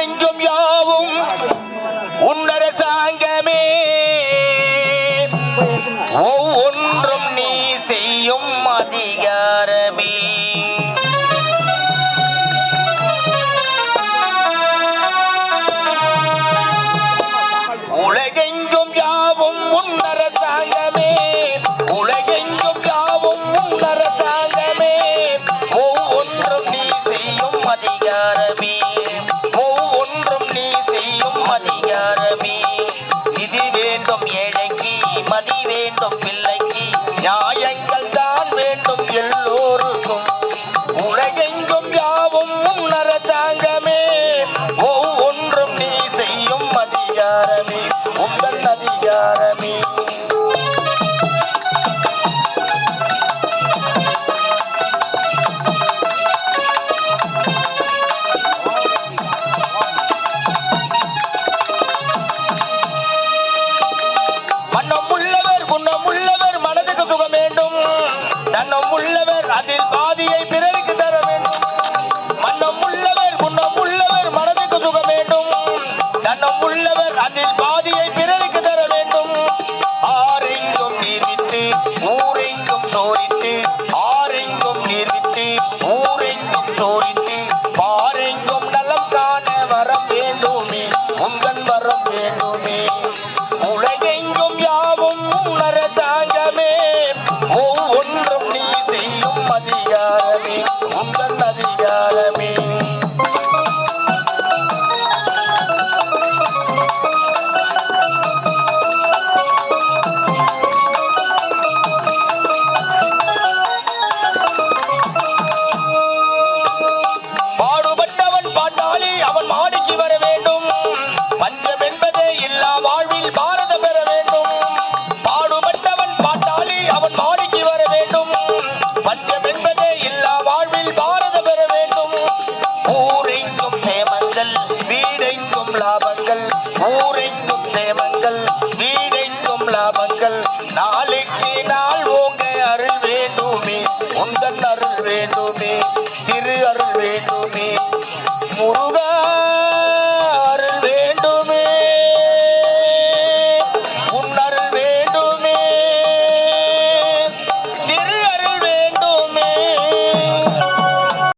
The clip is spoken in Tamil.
உலகெங்கும் யாவும் உன்னரசாங்கமே ஒவ்வொன்றும் நீ செய்யும் அதிக ஏழைக்கு மதி வேண்டும் பிள்ளைக்கு நியாயங்கள் தன்னம் உள்ளவர் அதில் பாதியை பிறருக்கு தர வேண்டும். மன்னம் உள்ளவர் குன்னம் உள்ளவர் மனதுக்கு சுகம் வேண்டும். தன்னம் உள்ளவர் அதில் பாதியை பிறருக்கு தர வேண்டும். ஆரெங்கும் நீர் விட்டு ஊரெங்கும் சோரிட்டு ஆரெங்கும் நீர் விட்டு ஊரெங்கும் சோரிட்டு பாரெங்கும் நலம் காண வரம் வேண்டுமே உந்தன் வரம் வேண்டுமே. உலகெங்கும் யாவும் உணரசாங்கமே லாபங்கள் ஊரெங்கும் சேமங்கள் வீடெங்கும் லாபங்கள் நாளைக்கு நான்